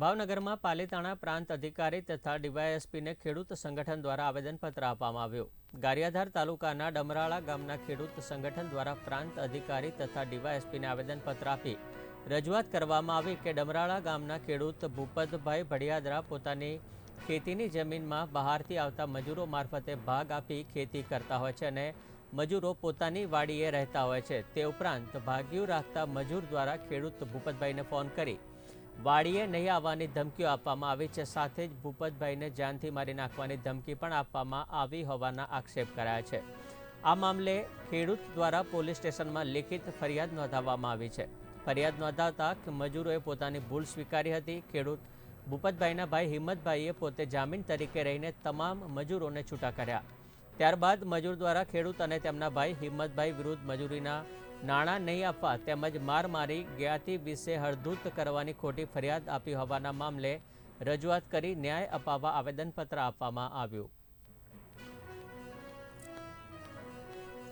ભાવનગરમાં પાલીતાણા પ્રાંત અધિકારી તથા ડીવાયએસપીને ખેડૂત સંગઠન દ્વારા આવેદનપત્ર આપવામાં આવ્યું. ગારિયાધાર તાલુકાના ડમરાળા ગામના ખેડૂત સંગઠન દ્વારા પ્રાંત અધિકારી તથા ડીવાયએસપીને આવેદનપત્ર આપી રજૂઆત કરવામાં આવી કે ડમરાળા ગામના ખેડૂત ભૂપતભાઈ ભડિયાદરા પોતાની ખેતીની જમીનમાં બહારથી આવતા મજૂરો મારફતે ભાગ આપી ખેતી કરતા હોય છે અને મજૂરો પોતાની વાડીએ રહેતા હોય છે. તે ઉપરાંત ભાગ્યું રાખતા મજૂર દ્વારા ખેડૂત ભૂપતભાઈને ફોન કરી વાડીએ નહીં આવવાની ધમકીઓ આપવામાં આવી છે. સાથે જ ભૂપતભાઈને જાનથી મારી નાખવાની ધમકી પણ આપવામાં આવી હોવાના આક્ષેપ કરાયા છે. આ મામલે ખેડૂત દ્વારા પોલીસ સ્ટેશનમાં લેખિત ફરિયાદ નોંધાવવામાં આવી છે. ફરિયાદ નોંધાવતા મજૂરોએ પોતાની ભૂલ સ્વીકારી હતી. ખેડૂત ભૂપતભાઈના ભાઈ હિંમતભાઈએ પોતે જામીન તરીકે રહીને તમામ મજૂરોને છૂટા કર્યા. ત્યારબાદ મજૂર દ્વારા ખેડૂત અને તેમના ભાઈ હિંમતભાઈ વિરુદ્ધ મજૂરીના નાણાં નહીં આપવા તેમજ માર મારી વિશે હળધૂત કરવાની ખોટી ફરિયાદ આપી હોવાના મામલે રજૂઆત કરી ન્યાય અપાવવા આવેદનપત્ર આપવામાં આવ્યું.